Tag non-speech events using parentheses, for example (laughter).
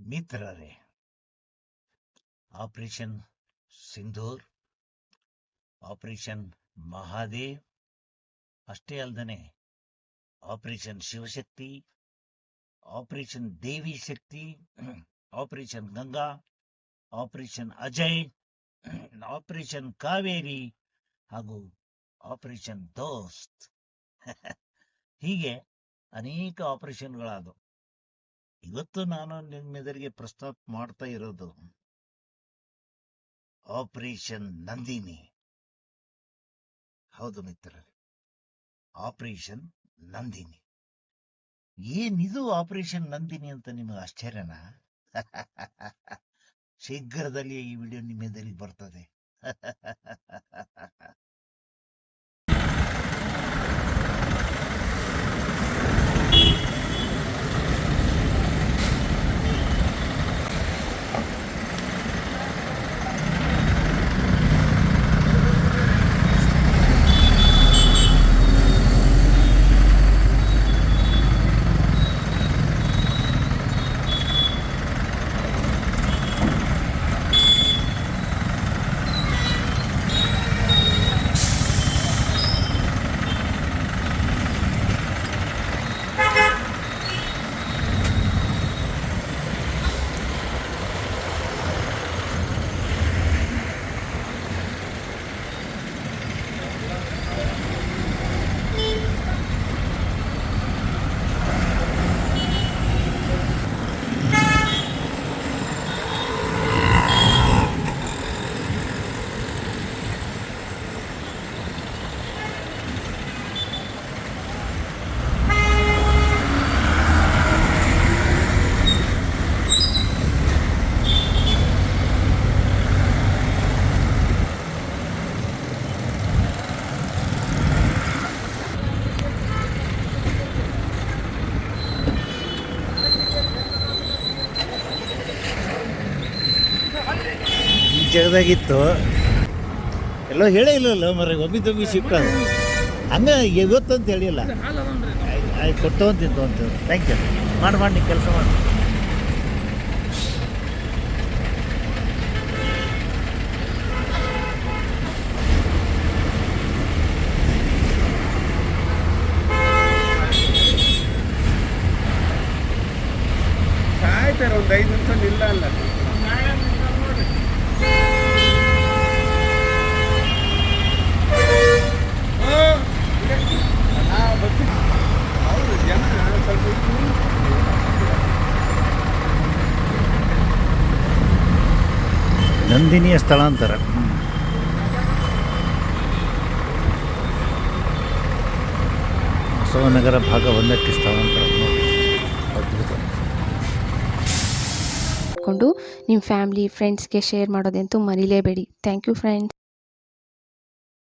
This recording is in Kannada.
ಮಿತ್ರರೇ, ಆಪರೇಷನ್ ಸಿಂಧೂರ್, ಆಪರೇಷನ್ ಮಹಾದೇವ್, ಅಷ್ಟೇ ಅಲ್ಲದೆ operation Shivashakti, operation Devi Shakti, operation Ganga, operation Ajay, operation Kaveri ಹಾಗೂ ಆಪರೇಷನ್ ದೋಸ್ತ್. (laughs) ಹೀಗೆ ಅನೇಕ ಆಪರೇಷನ್ಗಳಾದವು. ಇವತ್ತು ನಾನು ನಿಮ್ಮೆದುರಿಗೆ ಪ್ರಸ್ತಾಪ ಮಾಡ್ತಾ ಇರೋದು ಆಪರೇಷನ್ ನಂದಿನಿ. ಹೌದು ಮಿತ್ರರೇ, ಆಪರೇಷನ್ ನಂದಿನಿ. ಏನಿದು ಆಪರೇಷನ್ ನಂದಿನಿ ಅಂತ ನಿಮಗೆ ಆಶ್ಚರ್ಯನಾ? (laughs) ಶೀಘ್ರದಲ್ಲಿ ಈ ವಿಡಿಯೋ ನಿಮ್ಮ ಬರ್ತದೆ (laughs) ಈ ಜಾಗದಾಗಿತ್ತು. ಎಲ್ಲೋ ಹೇಳೇ ಇಲ್ಲಲ್ಲ ಮರ ಒಬ್ಬಿ ತೊಮ್ಮಿ ಸಿಕ್ಕ ಹಂಗೆ ಇವತ್ತಂತ ಹೇಳಿಲ್ಲ. ಆಯ್ತು ಕೊಟ್ಟು ಅಂತಿತ್ತು ಅಂತ ಥ್ಯಾಂಕ್ ಯು ಮಾಡಿ ಮಾಡಿ ಕೆಲಸ ಮಾಡಿ. ಒಂದು ಐದು ನಿಮಿಷ ಇಲ್ಲ ಅಲ್ಲ ನಂದಿನಿಯ ಸ್ಥಳಾಂತರ. ಬಸವನಗರ ಭಾಗ ಒಂದಕ್ಕೆ ಸ್ಥಳಾಂತರ. ಅದ್ಭುತ. ಕೊಂಡು ನಿಮ್ಮ ಫ್ಯಾಮ್ಲಿ, ಫ್ರೆಂಡ್ಸ್ಗೆ ಶೇರ್ ಮಾಡೋದಂತೂ ಮರಿಲೇಬೇಡಿ. Thank you, friends.